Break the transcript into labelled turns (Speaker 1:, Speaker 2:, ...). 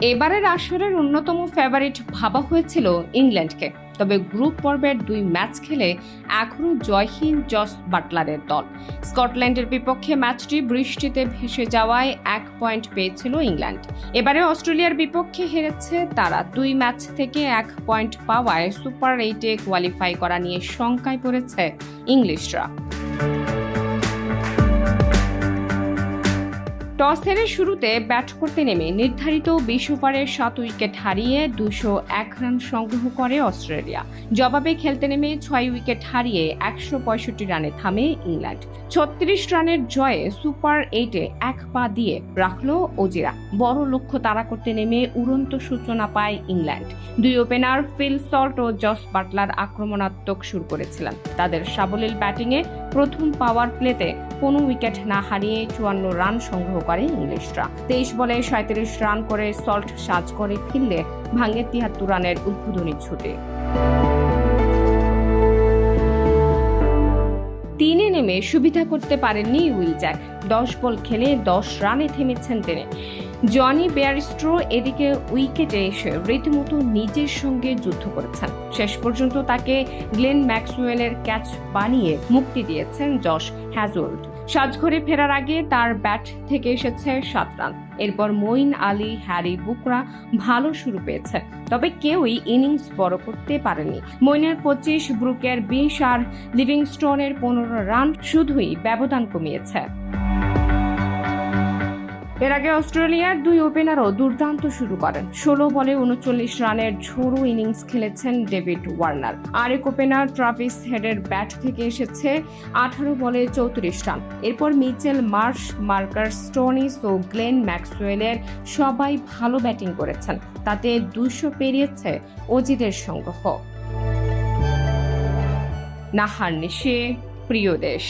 Speaker 1: এবারের আসরের অন্যতম ফেভারিট ভাবা হয়েছিল ইংল্যান্ডকে। তবে গ্রুপ পর্বের দুই ম্যাচ খেলে এখনও জয়হীন জস বাটলারের দল। স্কটল্যান্ডের বিপক্ষে ম্যাচটি বৃষ্টিতে ভেসে যাওয়ায় এক পয়েন্ট পেয়েছিল ইংল্যান্ড। এবারে অস্ট্রেলিয়ার বিপক্ষে হেরেছে তারা। দুই ম্যাচ থেকে এক পয়েন্ট পাওয়ায় সুপার এইটে কোয়ালিফাই করা নিয়ে শঙ্কায় পড়েছে ইংলিশরা। টস হেরে শুরুতে ব্যাট করতে নেমে নির্ধারিত বিশ ওভারে সাত উইকেট হারিয়ে দুশো এক রান সংগ্রহ করে অস্ট্রেলিয়া। জবাবে খেলতে নেমে ছয় উইকেট হারিয়ে একশো পঁয়ষট্টি রানে থামে ইংল্যান্ড। ছত্রিশ রানের জয়ে সুপার এইটে এক পা দিয়ে রাখল ওজিরা। বড় লক্ষ্য তাড়া করতে নেমে উড়ন্ত সূচনা পায় ইংল্যান্ড। দুই ওপেনার ফিল সল্ট ও জস বাটলার আক্রমণাত্মক শুরু করেছিলেন। তাদের সাবলীল ব্যাটিংয়ে প্রথম পাওয়ার প্লেতে কোনো উইকেট না হারিয়ে চুয়ান্ন রান সংগ্রহ করে ইংলিশরা। তেইশ বলে সাঁত্রিশ রান করে সল্ট সাজ করে ফিরলে ভাঙে তিয়াত্তর রানের উদ্বোধনী ছুটে। তিনে নেমে সুবিধা করতে পারেননি উইলজ্যাক। দশ বল খেলে দশ রানে থেমেছেন তিনি। জনি বেয়ারিস্ট্রো এদিকে উইকেটে এসে রীতিমতো নিজের সঙ্গে যুদ্ধ করেছেন। শেষ পর্যন্ত তাকে গ্লেন ম্যাক্সওয়েলের ক্যাচ বানিয়ে মুক্তি দিয়েছেন জশ হ্যাজোল্ড। সাজঘরে ফেরার আগে তার ব্যাট থেকে এসেছে সাত রান। এরপর মঈন আলী, হ্যারি বুকরা ভালো শুরু পেয়েছে, তবে কেউই ইনিংস বড় করতে পারেনি। মইনের পঁচিশ, ব্রুকের বিশ আর লিভিংস্টোনের পনেরো রান শুধুই ব্যবধান কমিয়েছে। এর আগে অস্ট্রেলিয়ার দুই ওপেনারও দুর্দান্ত শুরু করেন। ষোলো বলে উনচল্লিশ রানের ঝোড়ো ইনিংস খেলেছেন ডেভিড ওয়ার্নার। আরেক ওপেনার ট্রাভিস হেডের ব্যাট থেকে এসেছে আঠারো বলে চৌত্রিশ রান। এরপর মিচেল মার্শ, মার্কার স্টোনিস ও গ্লেন ম্যাক্সওয়েলের সবাই ভালো ব্যাটিং করেছেন। তাতে দুশো পেরিয়েছে অজিদের সংগ্রহ। নাহার নিশে, প্রিয় দেশ।